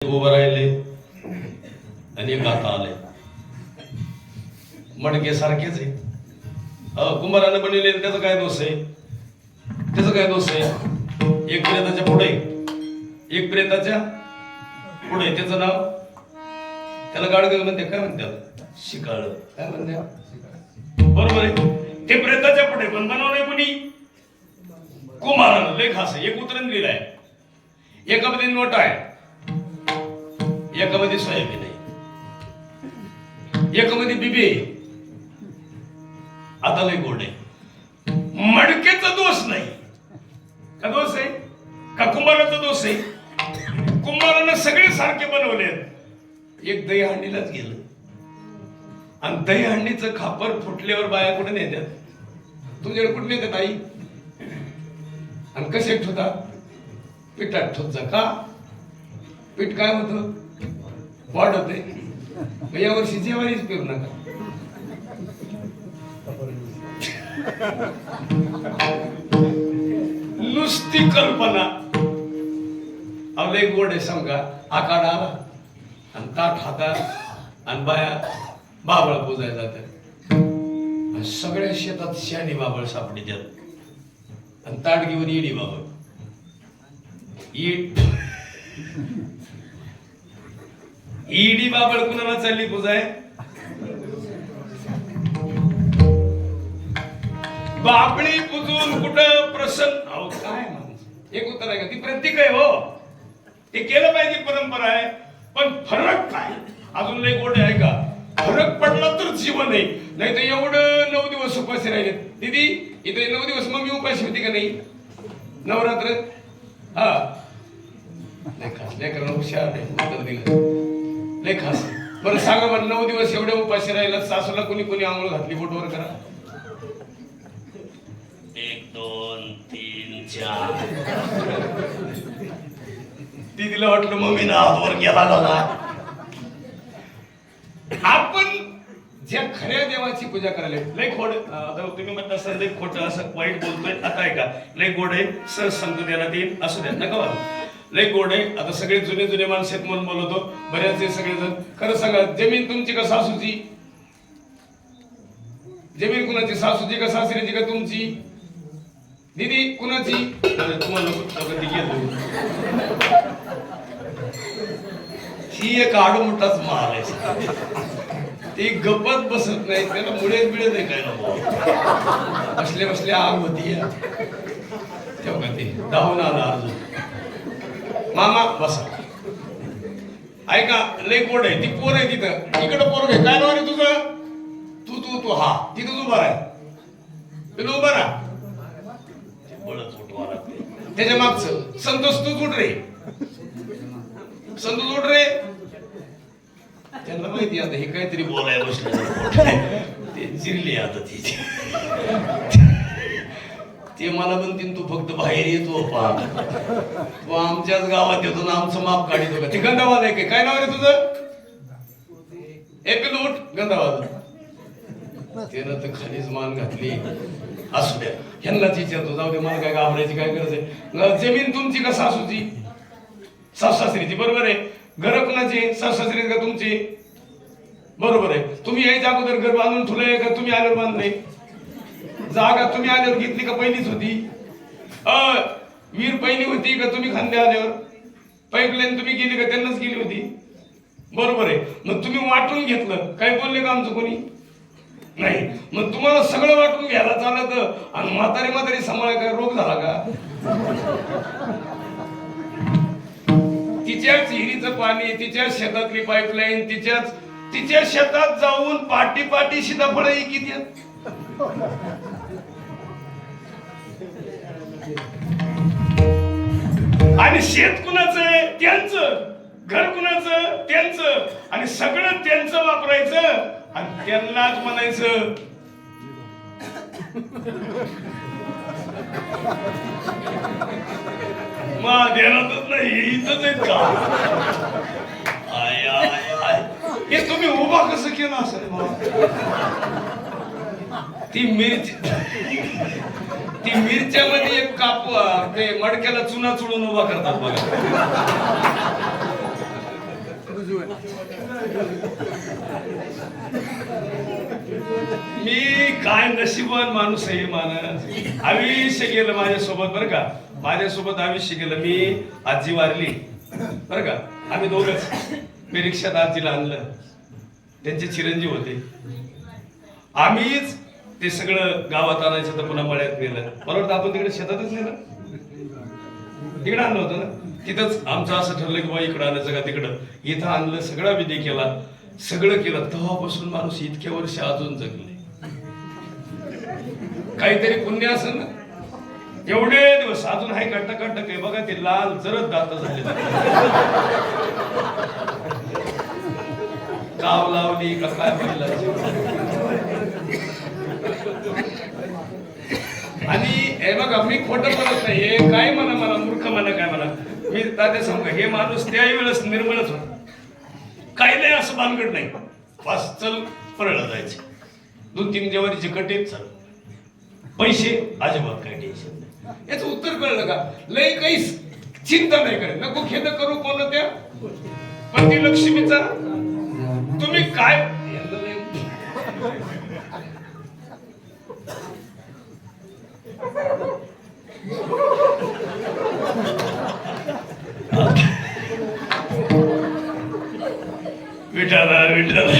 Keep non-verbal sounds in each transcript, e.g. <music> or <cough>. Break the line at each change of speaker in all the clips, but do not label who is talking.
उभं राहिले आणि गाता आले मडके सारखेच आहे. कुंभारानं बनवले त्याचा काय दोष आहे? त्याचा काय दोष आहे? एक प्रेताच्या पुढे एक प्रेताच्या पुढे त्याचं नाव? त्याला गाडग म्हणते काय म्हणतात? शिकाळ. काय म्हणते? बरोबर आहे. ते प्रेताच्या पुढे पण बनवलंय कुणी? कुमारानं लय खास आहे. एक उतरण लिहिलाय एकामध्ये नोट आहे. एकामध्ये सोयाबीन आहे एकामध्ये बिबी आहे. आता लय गोड आहे. मडकेचा दोष नाही. का दोष आहे? का कुंभाराचा दोष आहे? कुंभारानं सगळे सारखे बनवले एक दही हांडीलाच गेलं. आणि दही हांडीचं खापर फुटल्यावर बाया कुठे नेतात तुमच्याकडे कुठे नेतात आई? आणि कसे ठेवतात? पिठात ठेवत जा का? पीठ काय होतं? वाढत होते. मग यावर्षी जेवारीच पेरू नका. नुसती कल्पना. अवले गोड आहे समजा आकार आला. आणि ताट हातात. आणि बाया बाबळ पूजाय जातात. आणि सगळ्या शेतात शानी बाबळ सापडी देत आणि ताट घेऊन येडी बाबळ. ईट ईडी बाबळ कुणाला चालली पूजाय बाबळी पुजून कुठं प्रसन्न? अहो काय एक उत्तर आहे का? ती प्रतीक आहे हो. ते केलं पाहिजे परंपरा आहे पण फरक काय? अजून लय गोड आहे का? फरक पडला तर जीवन आहे. नाही तर एवढं नऊ दिवस उपाशी राहिले. दीदी इथे नऊ दिवस मग मी उपाशी होती का नाही? नवरात्र? हा. लय हुशार नाही उत्तर दिलं. लय खास. बरं सांगा बरं नऊ दिवस एवढे उपाशी राहिला सासूला कोणी कोणी आंघोळ घातली बोटवर करा. एक दोन तीन चार. दीदीला वाटलं मम्मीनं हातवर गेला झाला आपण ज्या खऱ्या देवाची पूजा करायला लय खोड. तुम्ही म्हणता सर लय खोटं असं वाईट बोलतोय. आता आहे का लय गोड आहे. सर सांगतो त्याला देईन असू द्या नका. लय गोड आहे. आता सगळे जुने जुने माणसं आहेत म्हणून बोलवतो बऱ्याचसे सगळेजण. खरं सांगा जमीन तुमची का सासूची? जमीन कुणाची? सासूची का सासरीची का तुमची? दीदी कुणाची? ती ही एक आडमुठाच माल आहे. ती गप्पत बसत नाही त्याला मुळे बिळे नाही काय नको बसले बसले आग होती. या. तेव्हा ते धावून आला अजून मामा बसा. ऐका लय कोड आहे. ती पोर आहे तिथं. इकडं पोर आहे काय नाव रे तुझं? तू तू तू. हा तिथं उभा राह. तिथं उभा राहा. उठवा त्याच्या मागचं. संतोष तू उठ रे? संतोष उठ रे? त्यांना माहिती आता हे काहीतरी बोलायला बसले. <laughs> ते चिरली आता ती. ते मला म्हणतील तू फक्त बाहेर येतो पा तू आमच्याच गावात येतो ना आमचं माप काढितो का? ते गंधावाद आहे. काय नाव आहे रे तुझं? एक उठ गंधावाद त्यानं तर खालीच मान घातली. असू द्या. ह्यांनाच विचारतो. जाऊ दे मला काय घाबरायची काय गरज आहे? जमीन तुमची का सासूची? सासू-सासरीची. बरोबर आहे. घर कुणाची? सासू-सासरी का तुमची? बरोबर आहे. तुम्ही यायच्या अगोदर घर बांधून ठेवलंय का? तुम्ही आल्यावर बांधले जागा तुम्ही आल्यावर घेतली का पहिलीच होती? अ वीर पहिली होती का तुम्ही खांदे आल्यावर? पाईपलाईन तुम्ही गेली का त्यांनाच गेली होती? बरोबर आहे. मग तुम्ही वाटून घेतलं. काय बोलले का आमचं कोणी? नाही. मग तुम्हाला सगळं वाटून घ्यायला चालत आणि म्हातारी म्हातारी सांभाळा काय रोग झाला का? तिच्याच हिरीचं पाणी तिच्याच शेतातली पाईपलाईन तिच्याच तिच्या शेतात जाऊन पाटी पाटी सीताफळ किती आणि शेत कुणाचं आहे? त्यांचं. घर कुणाचं? त्यांचं. आणि सगळं त्यांचं वापरायचं. आणि त्यांनाच म्हणायचं मा देणारच नाही इथंच आहेत का? आय आय आय. हे तुम्ही उभा कसं केलं असेल मला ती मिरची ती मिरच्यामध्ये एक काप ते मडक्याला चुना चुळून उभा करतात बघा.
मी काय नशिबान माणूस आहे माणस आयुष्य गेलं माझ्यासोबत बरं का? माझ्यासोबत आयुष्य गेलं मी आजी वारली. बरं का? आम्ही दोघच. मी रिक्षात आजीला आणलं. त्यांचे चिरंजीव होते. आम्हीच ते सगळं गावात आणायचं तर पुन्हा मळ्यात नेलं. परत आपण तिकडे शेतातच नेलं. तिकडे आणलं होतं ना? तिथंच आमचं असं ठरलं की बा इकडं आणायचं का तिकडं. इथं आणलं सगळा विधी केला. सगळं केलं. तेव्हापासून माणूस इतक्या वर्ष अजून जगले. काहीतरी पुण्य असेल ना? एवढे दिवस अजून हाय कट्ट कट्ट काय बघा ते लाल जरद दात झाले. <laughs> काव लावली का काय म्हणलं? हे मी खोटं बोलत नाही हे काय म्हणा मला मूर्ख म्हणा काय म्हणा. मी तात्या सांगू हे माणूस त्याही वेळेस निर्मळच होता. काही नाही असं भानगड नाही. पाच चल परळला जायचे. दोन तीन जेवारीचे कटेत चल. पैसे अजिबात काही टेन्शन नाही. याचं उत्तर कळलं का? लय काही चिंता नाही करे नको खेद करू कोण त्या? पती लक्ष्मीचा. तुम्ही काय विठाला विठाला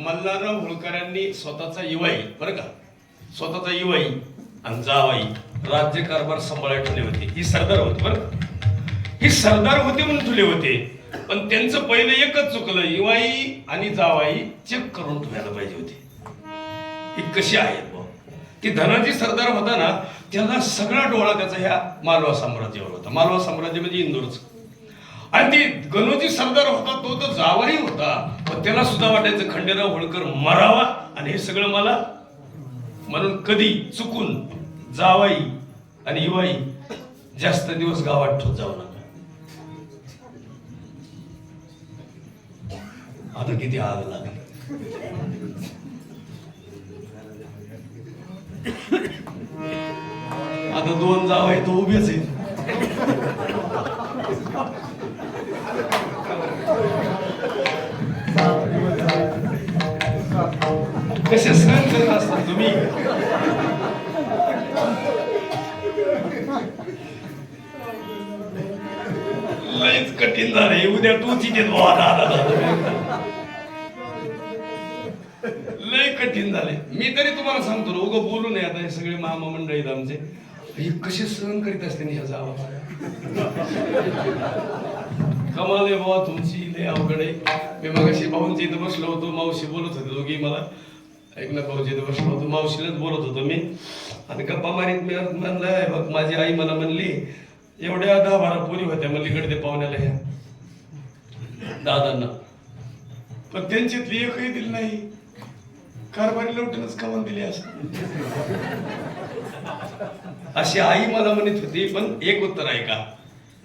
मल्हारराव होळकरांनी स्वतःचा इवाई बरं का? स्वतःचा इवाई आणि जावाई राज्यकारभार सांभाळायला ठेवले होते. ही सरदार होते बरं का? ही सरदार होते म्हणून ठेवले होते. पण त्यांचं पहिलं एकच चुकलं इवाई आणि जावाई चेक करून ठेवायला पाहिजे होते. ही कशी आहेत? की धनाजी सरदार होता ना त्याला सगळा डोळा त्याचा ह्या मालवा साम्राज्यावर होता. मालवा साम्राज्य म्हणजे इंदोरच. आणि ती गणोजी सरदार होता तो तर जावाही होता. पण त्याला सुद्धा वाटायचं खंडेराव होळकर मरावा आणि हे सगळं मला म्हणून कधी चुकून जावाई आणि इवाई जास्त दिवस गावात ठेवत जाऊ नका. आता किती आग लागली. आता दोन जाव आहे तो उभेच आहेत कसे सहन करत असतात तुम्ही? लयच कठीण झालं. उद्या टोची देत बाबा दादा कठीण झाले. मी तरी तुम्हाला सांगतो ना, उगं बोलू नये आता हे सगळे मामा मंडळी आमचे. हे कसे सहन करीत असते ह्या जावा कमाल आहे बाबा तुमची लय अवघड आहे. मी मगाशी भाऊंच्या इथं बसलो होतो मावशी बोलत होते दोघी मला. ऐक ना भाऊच्या इथं बसलो होतो मावशीलाच बोलत होतो मी. आणि गप्पा मारीत मी म्हणलं बघ माझी आई मला म्हणली एवढ्या दहा बारा पोरी होत्या मल्लीकडे ते पाहुण्याला ह्या दादांना. पण त्यांच्यातली एकही दिली नाही. कारभारी लवटूनच कमवून दिली असं अशी आई मला म्हणत होती पण एक उत्तर आहे का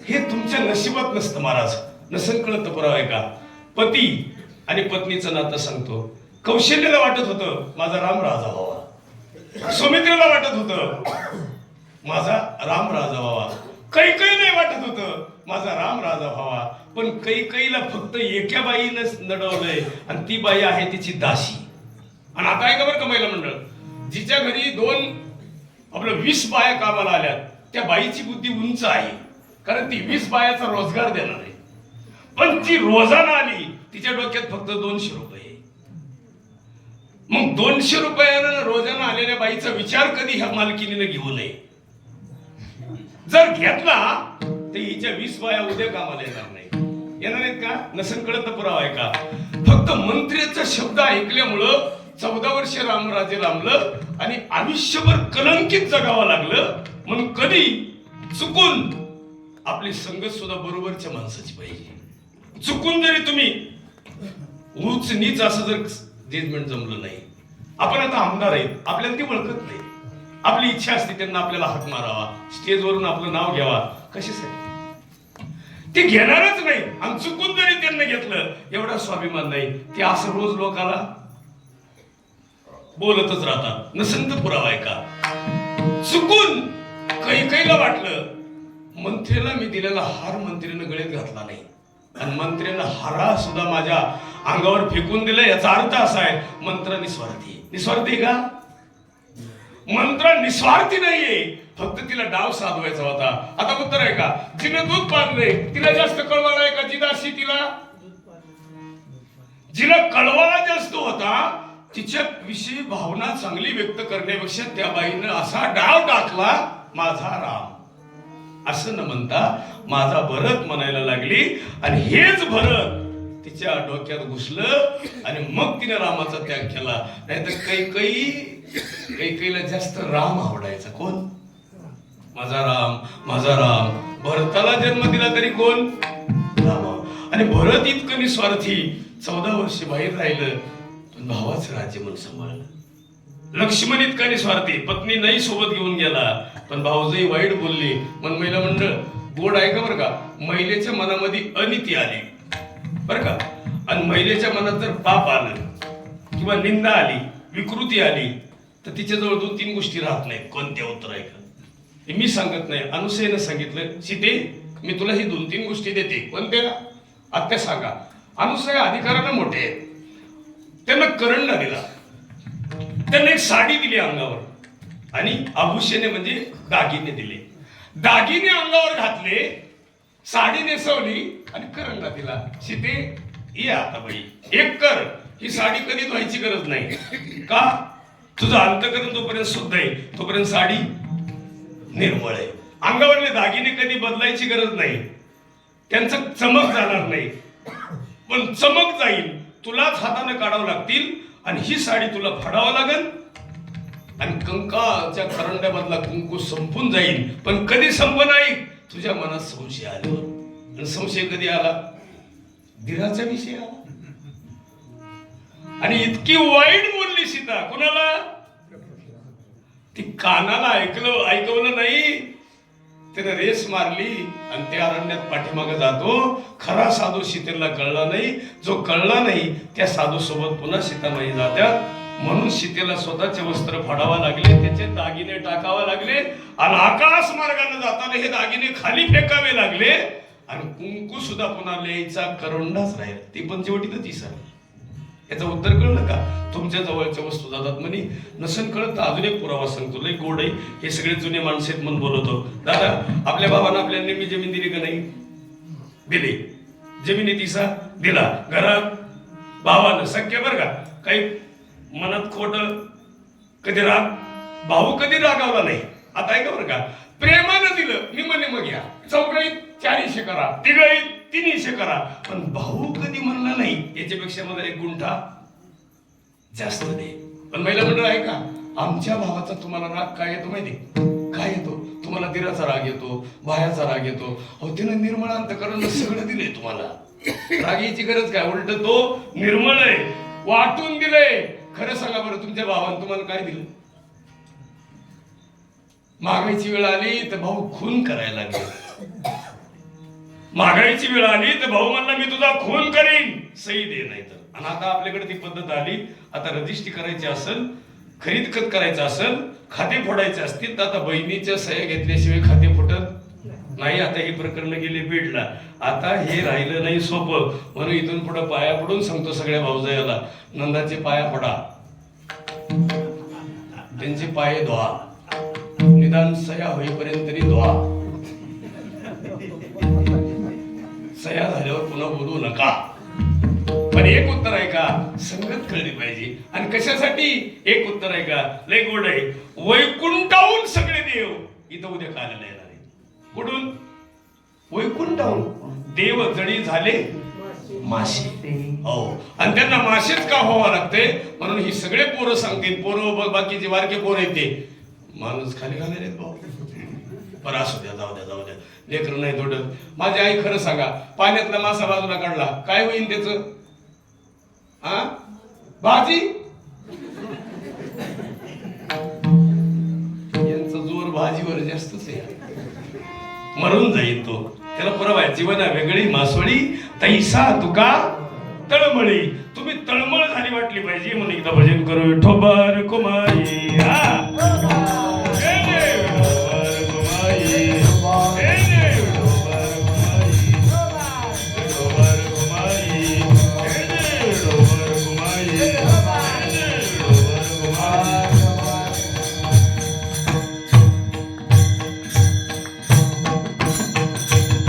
हे तुमच्या नशिबात नसतं महाराज. नसन कळत पुराव आहे का पती आणि पत्नीचं नातं सांगतो. कौशल्याला वाटत होतं माझा राम राजा व्हावा. सुमित्रेला वाटत होतं माझा राम राजा व्हावा. काही काही नाही वाटत होतं माझा राम राजा व्हावा. पण काही काहीला फक्त एका बाईनंच नडवलंय. आणि ती बाई आहे तिची दासी. आणि आता आहे का बरं का महिला मंडळ? जिच्या घरी दोन आपलं वीस बाया कामाला आल्या त्या बाईची बुद्धी उंच आहे. कारण ती वीस बायाचा रोजगार देणार आहे. पण ती रोजाना आली तिच्या डोक्यात फक्त दोनशे रुपये. मग दोनशे रुपयानं रोजाना आलेल्या बाईचा विचार कधी ह्या मालकिनीने घेऊ नये? जर घेतला तर हिच्या वीस बाया उद्या कामाला येणार नाही येणार आहेत का? नसन कळत पुरावा आहे का? फक्त मंत्र्याचा शब्द ऐकल्यामुळं चौदा वर्ष रामराजे रामलं आणि आयुष्यभर कलंकित जगावं लागलं म्हणून कधी चुकून आपली संगत सुद्धा बरोबरच्या माणसाची पाहिजे चुकून जरी तुम्ही उच नीच असं जर जजमेंट जमलं नाही आपण आता आमदार आहेत आपल्याला ती ओळखत नाही. आपली इच्छा असते त्यांना आपल्याला हात मारावा स्टेजवरून आपलं नाव घ्यावा. कशासाठी? ते घेणारच नाही. आणि चुकून जरी त्यांना घेतलं एवढा स्वाभिमान नाही. ते असं रोज लोकाला बोलतच राहतात. नसंत पुरावा आहे का? चुकून काही काहीला वाटलं. मंत्र्याला मी दिलेला हार मंत्रीनं गळ्यात घातला नाही. आणि मंत्र्यानं हारा सुद्धा माझ्या अंगावर फेकून दिला याचा अर्थ असा आहे मंत्र निस्वार्थी. निस्वार्थी आहे का? मंत्र निस्वार्थी नाहीये. फक्त तिला डाव साधवायचा होता. आता उत्तर आहे का? जिने दूध पाजले तिला जास्त कळवाला आहे का? जिदाशी तिला? जिला कळवाला जास्त होता तिच्या विषयी भावना चांगली व्यक्त करण्यापेक्षा त्या बाईनं असा डाव टाकला माझा राम. असं न म्हणता माझा भरत म्हणायला लागली आणि हेच भरत तिच्या डोक्यात घुसलं आणि मग तिने रामाचा त्याग केला. नाहीतर काही काही काही काहीला जास्त राम आवडायचा. कोण? माझा राम माझा राम. भरताला जन्म दिला तरी कोण? राम. आणि भरत इतकं निस्वार्थी चौदा वर्ष बाहेर राहिलं भावाच राज्य म्हणून सांभाळलं. लक्ष्मण इतका निस्वार्थी पत्नी नाही सोबत घेऊन गेला. पण भाऊजही वाईट बोलली. मग महिला मंडळ गोड आहे का बरं का? महिलेच्या मनामध्ये अनिती आली. बरं का? आणि महिलेच्या मनात जर पाप आलं किंवा निंदा आली विकृती आली तर तिच्याजवळ दोन तीन गोष्टी राहत नाहीत. कोणत्या उत्तर आहे का हे मी सांगत नाही. अनुसयनं सांगितलं सीते मी तुला ही दोन तीन गोष्टी देते. कोणत्या? आत्या सांगा. अनुसय अधिकारानं मोठे आहेत. त्यांना करंडा दिला त्यांना एक साडी दिली अंगावर. आणि आभूषणे म्हणजे दागिने दिले. दागिने अंगावर घातले साडी नेसवली आणि करंडा दिला. सीते ये आता बाई. एक कर. ही साडी कधी धुवायची गरज नाही. का? तुझं अंतकरण जोपर्यंत शुद्ध आहे. तोपर्यंत साडी निर्मळ आहे. अंगावरले दागिने कधी बदलायची गरज नाही. त्यांचं चमक जाणार नाही. पण चमक जाईल. तुलाच हाताने काढावं लागतील आणि ही साडी तुला फाडावं लागेल. आणि कंकाच्या करंड्यामधला कुंकू संपून जाईल. पण कधी संप नाही तुझ्या मनात संशय आल्यावर. आणि संशय कधी आला? दिराचा विषय आला. आणि इतकी वाईट बोलली सीता. कोणाला? ती कानाला ऐकलं ऐकवलं नाही. त्याने रेस मारली आणि त्या अरण्यात पाठीमागे जातो. खरा साधू सीतेला कळला नाही. जो कळला नाही त्या साधू सोबत पुन्हा सीतामाई जात्यात. म्हणून सीतेला स्वतःचे वस्त्र फाडावा लागले त्याचे दागिने टाकावा लागले आणि आकाश मार्गाने जाताना हे दागिने खाली फेकावे लागले. आणि कुंकू सुद्धा पुन्हा लिहायचा करोंडाच राहील. ती पण शेवटी तर याचं उत्तर कळलं का? तुमच्या जवळच्या वस्तू जातात म्हणे. नसन कळत तर अजून एक पुरावा सांगतो. लय गोड आहे. हे सगळे जुने माणसं आहेत म्हणून बोलवतो दादा आपल्या भावानं आपल्या नेहमी जमीन दिली का नाही दिली जमिनी तिसा दिला. घरात भावानं. सख्य बरं का? काही मनात खोट कधी राग? भाऊ कधी रागावला नाही? आता ऐका बरं का. प्रेमानं दिलं. मी म्हणे मग या. चौघाईत चारशे करा. तिघाईत तिनशे करा. पण भाऊ कधी नाही याच्यापेक्षा मला एक गुंठा जास्त दे. पण महिला मंडळ आहे का? आमच्या भावाचा तुम्हाला राग काय येतो माहिती काय येतो? तुम्हाला दिराचा राग येतो भायाचा राग येतो. अहो तिनं निर्मळ अंतकरण सगळं दिलंय तुम्हाला. राग गरज काय? उलट तो निर्मळ आहे. वाटून दिलंय. खरं सांगा बरं तुमच्या भावानं तुम्हाला काय दिलं? मागायची वेळ आली तर भाऊ खून करायला लागले. मागायची वेळ आली तर भाऊ म्हणला मी तुझा खून करीन. सही दे नाही तर. आणि आता आपल्याकडे ती पद्धत आली आता रजिस्ट्री करायची असेल खरीद खत करायचं असेल खाते फोडायचे असतील तर आता बहिणीच्या सह्या घेतल्याशिवाय खाते फुटत नाही. आता ही प्रकरण गेले बीडला. आता हे राहिलं नाही सोपं. म्हणून इथून पुढे पाया पडून सांगतो सगळ्या भाऊजायाला नंदाचे पाया पडा त्यांचे पाय धुवा. निदान सया होईपर्यंत तरी धुवा. सया झाल्यावर पुन्हा बोलू नका. पण एक उत्तर आहे का? संगत कळली पाहिजे. आणि कशासाठी? एक उत्तर आहे का? लय गोड आहे. वैकुंठाहून सगळे देव इथं उद्या काल्याला येणार आहे कुठून? वैकुंठाहून. देव जळी झाले मासे. हो. आणि त्यांना मासेच का व्हावं लागते म्हणून ही सगळे पोरं सांगतील. पोरं ब- बाकीचे बारके पोरं येते माणूस खाली घालेले आहेत भाऊ. बरं असू द्या जाऊ द्या जाऊ द्या. लेकरं नाही तोडत. माझी आई खरं सांगा पाण्यातला मासा बाजूला काढला. काय होईल त्याच? हा? भाजी? यांचा जोर भाजीवर जास्तच आहे. मरून जाईल तो. त्याला पुरावा आहे जीवना वेगळी मासवळी तैसा तुका तळमळी. तुम्ही तळमळ झाली वाटली पाहिजे म्हणून एकदा भजन करू ठोबर कुमार.